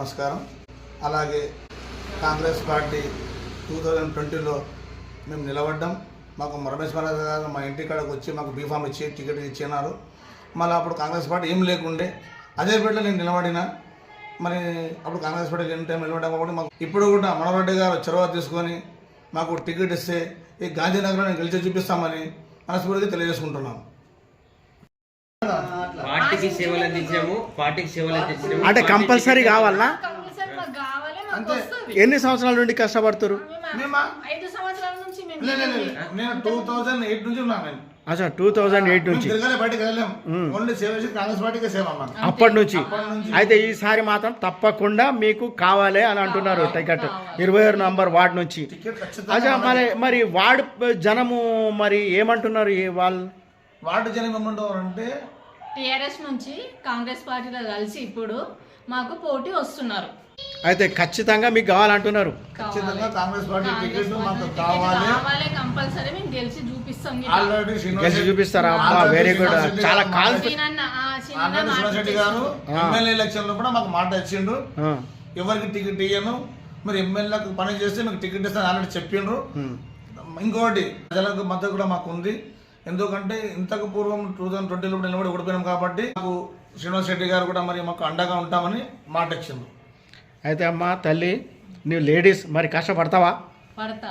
నమస్కారం. అలాగే Congress party two thousand ట్వంటీలో మేము నిలబడ్డాం. మాకు మరమేశ్వర గారు మా ఇంటి కాడకు వచ్చి మాకు బీఫామ్ ఇచ్చి టికెట్ ఇచ్చినారు. మళ్ళీ అప్పుడు కాంగ్రెస్ పార్టీ ఏం లేకుండే అదే బిడ్డ నేను నిలబడిన. మరి అప్పుడు కాంగ్రెస్ పార్టీ లేని టైం నిలబడ్డా కాబట్టి మాకు ఇప్పుడు కూడా మనోరెడ్డి గారు చొరవ తీసుకొని మాకు టికెట్ ఇస్తే ఈ గాంధీనగర్లో నేను గెలిచి చూపిస్తామని మనస్ఫూర్తిగా తెలియజేసుకుంటున్నాం. పార్టీకి సేవలు అందించాము పార్టీకి సేవలు అందించాము అంటే కంపల్సరీ కావాలనా కంపల్సరీ మాకు కావాలి మాకు అంతే. వస్తుంది. ఎన్ని సంవత్సరాల నుండి కష్టపడుతురు మేము? మేమా? ఐదు సంవత్సరాల నుంచి మేము లే, లే, లే, లే. నేను టూ థౌజండ్ ఎయిట్ నుంచి ఉన్నాను నేను అచ్చా టూ థౌజండ్ ఎయిట్ మేము నుంచి. తిరగాలి బయటకు వెళ్ళాం ఓన్లీ సేవ చేసి కాంగ్రెస్ పార్టీకే సేవ అమ్మా. అప్పటి నుంచి. అయితే ఈసారి మాత్రం తప్పకుండా మీకు కావాలి అని అంటున్నారు టికెట్. ఇరవై ఆరు నంబర్ వార్డు నుంచి. టికెట్ అచ్చా మరి మరి వార్డు జనము మరి ఏమంటున్నారు ఈ వాళ్ళు వార్డు జనం ఏమంటారు అంటే టిఆర్ఎస్ నుంచి కాంగ్రెస్ పార్టీలో కలిసి ఇప్పుడు మాకు పోటీ వస్తున్నారు. అయితే ఖచ్చితంగా మీకు కావాలంటున్నారు. ఖచ్చితంగా కాంగ్రెస్ పార్టీ టికెట్ మాకు కావాలి. కావాలి కంపల్సరీ మేము గెలిచి చూపిస్తాం. ఆల్రెడీ గెలిచి చూపిస్తారా? అబ్బా వెరీ గుడ్ చాలా కాల్ ఆల్రెడీ గారు. ఎమ్మెల్యే ఎలక్షన్లో కూడా మాకు మాట ఇచ్చిండ్రు ఆ, ఎవరికి టికెట్ ఇయ్యను? మీరు ఎమ్మెల్యేలకు పని చేస్తే మీకు టికెట్ ఇస్తాను ఆల్రెడీ చెప్పిండ్రు. ఇంకోటి ప్రజలకు మద్దతు కూడా మాకు ఉంది ఎందుకంటే ఇంతకు పూర్వం టూ థౌసండ్ ట్వంటీలో కూడా నిలబడి ఓడిపోయినాం కాబట్టి మాకు శ్రీనివాస్ రెడ్డి గారు కూడా మరి మాకు అండగా ఉంటామని మాట ఇచ్చిండ్రు అయితే అమ్మా తల్లి నువ్వు లేడీస్ మరి కష్టపడతావా? పడతా?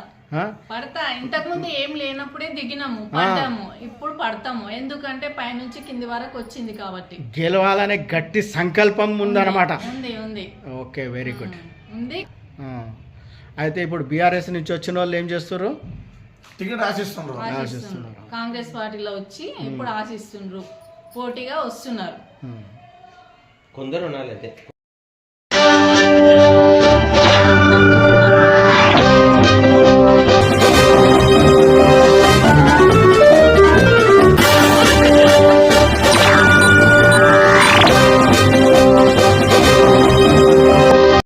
పడతా. ఇంతకు ముందు ఏం లేనప్పుడే దిగినాము పడ్డాము. ఇప్పుడు పడతాము. ఎందుకంటే పైనుంచి కింది వరకు వచ్చింది కాబట్టి. గెలవాలనే గట్టి సంకల్పం ఉందన్నమాట. ఉంది ఉంది. ఓకే వెరీ గుడ్ ఉంది. అయితే ఇప్పుడు బీఆర్ఎస్ నుంచి వచ్చిన వాళ్ళు ఏం చేస్తారు టికెట్ ఆశిస్తుండ్రు. కాంగ్రెస్ పార్టీలో వచ్చి ఇప్పుడు ఆశిస్తుండ్రు. పోటీగా వస్తున్నారు. కొందరు ఉన్నారు అయితే.